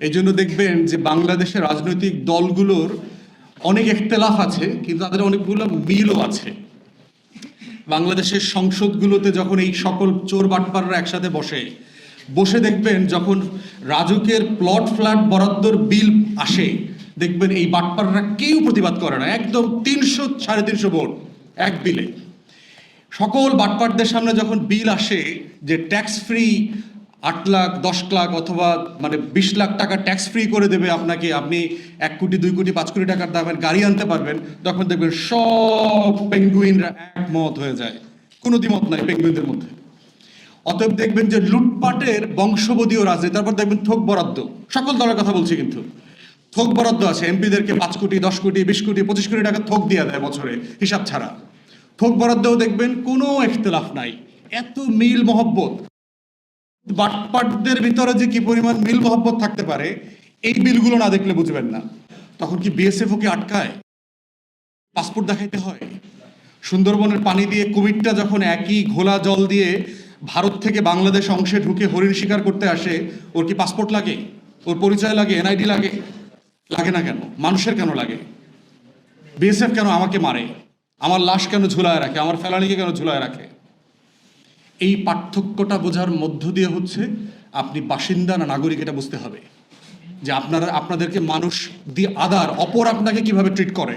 এই জন্য দেখবেন যে বাংলাদেশের রাজনৈতিক দলগুলোর অনেক একতেলাফ আছে, কিন্তু তাদের অনেকগুলো মিলও আছে। বাংলাদেশের সংসদগুলোতে যখন এই সকল চোর বাটপাররা একসাথে বসে বসে দেখবেন যখন রাজুকের প্লট ফ্ল্যাট বরাদ্দর বিল আসে, দেখবেন এই বাটপাররা কেউ প্রতিবাদ করে না। একদম তিনশো, সাড়ে তিনশো ভোট, এক বিলে। সকল বাটপাটদের সামনে যখন বিল আসে যে ট্যাক্স ফ্রি আট লাখ, দশ লাখ অথবা মানে বিশ লাখ টাকা ট্যাক্স ফ্রি করে দেবে আপনাকে। আপনি এক কোটি, দুই কোটি, পাঁচ কোটি টাকার দামের গাড়ি আনতে পারবেন, তখন দেখবেন সব পেঙ্গুইনরা একমত হয়ে যায়। কোনো দ্বিমত নাই পেঙ্গুইনদের মধ্যে। অতএব দেখবেন যে লুটপাটের বংশবদীয় রাজনীতি তারপর দেখবেন থোক বরাদ্দ। সকল দলের কথা বলছি কিন্তু। থোক বরাদ্দ আছে, এমপিদেরকে পাঁচ কোটি, দশ কোটি, বিশ কোটি, পঁচিশ কোটি টাকা থোক দিয়ে দেয় বছরে, হিসাব ছাড়া। থোক বরাদ্দও দেখবেন কোনো ইখতলাফ নাই। এত মিল মহব্বত বাটপাটদের ভিতরে যে কি পরিমাণ মিল মহব্বত থাকতে পারে, এই বিলগুলো না দেখলে বুঝবেন না। তখন কি বিএসএফ ওকে আটকায়? পাসপোর্ট দেখাইতে হয়। সুন্দরবনের পানি দিয়ে কুমিরটা যখন একই ঘোলা জল দিয়ে ভারত থেকে বাংলাদেশ অংশে ঢুকে হরিণ শিকার করতে আসে, ওর কি পাসপোর্ট লাগে? ওর পরিচয় লাগে? এনআইডি লাগে? লাগে না কেন? মানুষের কেন লাগে? বিএসএফ কেন আমাকে মারে? আমার লাশ কেন ঝুলায় রাখে? আমার ফেলানিকে কেন ঝুলায় রাখে? এই পার্থক্যটা বোঝার মধ্য দিয়ে হচ্ছে আপনি বাসিন্দা না নাগরিক এটা বুঝতে হবে। যে আপনারা, আপনাদেরকে মানুষ দিয়ে আদার, অপর আপনাকে কীভাবে ট্রিট করে?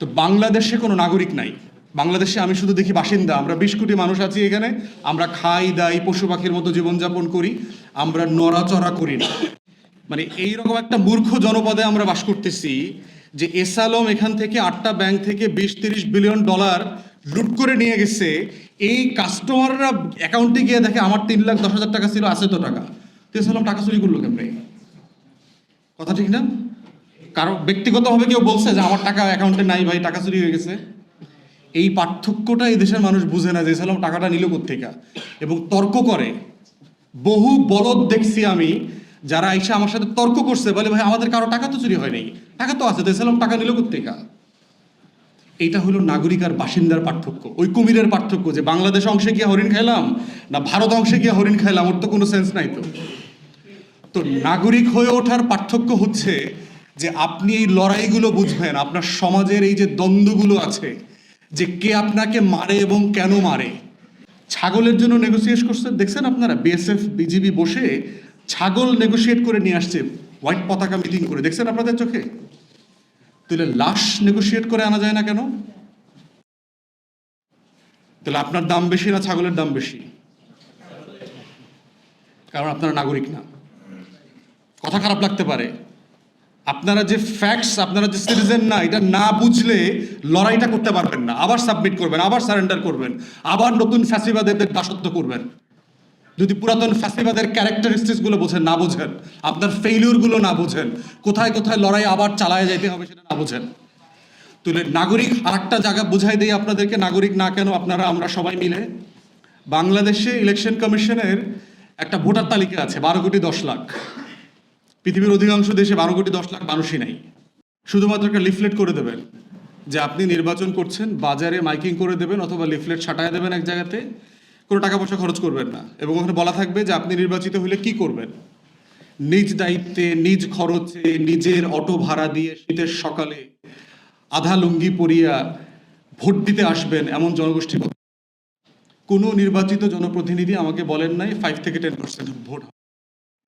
তো বাংলাদেশে কোনো নাগরিক নাই। বাংলাদেশে আমি শুধু দেখি বাসিন্দা, আমরা বিশ কোটি মানুষ আছি এখানে, আমরা খাই, দাই, পশু পাখির মতো জীবনযাপন করি, আমরা নড়াচড়া করি না। মানে এইরকম একটা মূর্খ জনপদে আমরা বাস করতেছি যে এসালম এখান থেকে আটটা ব্যাংক থেকে বিশ, তিরিশ বিলিয়ন ডলার লুট করে নিয়ে গেছে, এই কাস্টমাররা অ্যাকাউন্টে গিয়ে দেখে আমার তিন লাখ দশ হাজার টাকা ছিল, আছে তো টাকা। তো এসালম টাকা চুরি করল কেমনে? কথা ঠিক না? কারও ব্যক্তিগতভাবে কেউ বলছে যে আমার টাকা অ্যাকাউন্টে নাই ভাই, টাকা চুরি হয়ে গেছে? এই পার্থক্যটা এই দেশের মানুষ বুঝে না যে সালাম টাকাটা নিল কোথেকে এবং তর্ক করে। বহু বলদ দেখছি আমি যারা আইসা আমার সাথে তর্ক করছে, বলে ভাই আমাদের কারও টাকা তো চুরি হয় নাই। টাকা তো আছে দেসালাম টাকা নিল কোথেকে এইটা হলো নাগরিক আর বাসিন্দার পার্থক্য। ওই কুমিরের পার্থক্য যে বাংলাদেশ অংশে গিয়ে হরিণ খাইলাম না ভারত অংশে গিয়ে হরিণ খাইলাম ওর তো কোনো সেন্স নাই তো। তো নাগরিক হয়ে ওঠার পার্থক্য হচ্ছে যে আপনি এই লড়াইগুলো বুঝবেন, আপনার সমাজের এই যে দ্বন্দ্বগুলো আছে, যে কে আপনাকে মারে এবং কেন মারে। ছাগলের জন্য নেগোসিয়েট করছে, দেখছেন আপনারা বিএসএফ বিজিবি বসে ছাগল নেগোসিয়েট করে নিয়ে আসছে হোয়াইট পতাকা মিটিং করে, দেখছেন আপনাদের চোখে? তাহলে লাশ নেগোসিয়েট করে আনা যায় না কেন? তাহলে আপনার দাম বেশি না ছাগলের দাম বেশি? কারণ আপনারা নাগরিক না। কথা খারাপ লাগতে পারে। আপনারা যে ফ্যাক্টস আপনারা যে সিটিজেন না, এটা না বুঝলে লড়াইটা করতে পারবেন না। আবার সাবমিট করবেন, আবার সারেন্ডার করবেন, আবার নতুন ফ্যাসিবাদের দাসত্ব করবেন। যদি পুরাতন ফ্যাসিবাদের ক্যারেক্টারিস্টিক্সগুলো বোঝেন, না বোঝেন, আপনার ফেইলিউরগুলো না বোঝেন, কোথায় কোথায় লড়াই আবার চালায় যাইতে হবে সেটা না বোঝেন। তুলে নাগরিক আর একটা জায়গা বুঝাই দিই আপনাদেরকে, নাগরিক না কেন আপনারা আমরা সবাই মিলে? বাংলাদেশে ইলেকশন কমিশনের একটা ভোটার তালিকা আছে, বারো কোটি দশ লাখ। পৃথিবীর অধিকাংশ দেশে বারো কোটি দশ লাখ মানুষই নাই। শুধুমাত্র একটা লিফলেট করে দেবেন, যে আপনি নির্বাচন করছেন, বাজারে মাইকিং করে দেবেন অথবা লিফলেট ছাটায় দেবেন এক জায়গাতে কোনো টাকা পয়সা খরচ করবেন না। এবং ওখানে বলা থাকবে যে আপনি নির্বাচিত হলে কি করবেন? নিজ দায়িত্বে, নিজ খরচে, নিজের অটো ভাড়া দিয়ে শীতের সকালে আধা লুঙ্গি পরিয়া ভোট দিতে আসবেন এমন জনগোষ্ঠী কোনো নির্বাচিত জনপ্রতিনিধি আমাকে বলেন নাই ফাইভ থেকে টেন পার্সেন্ট ভোট।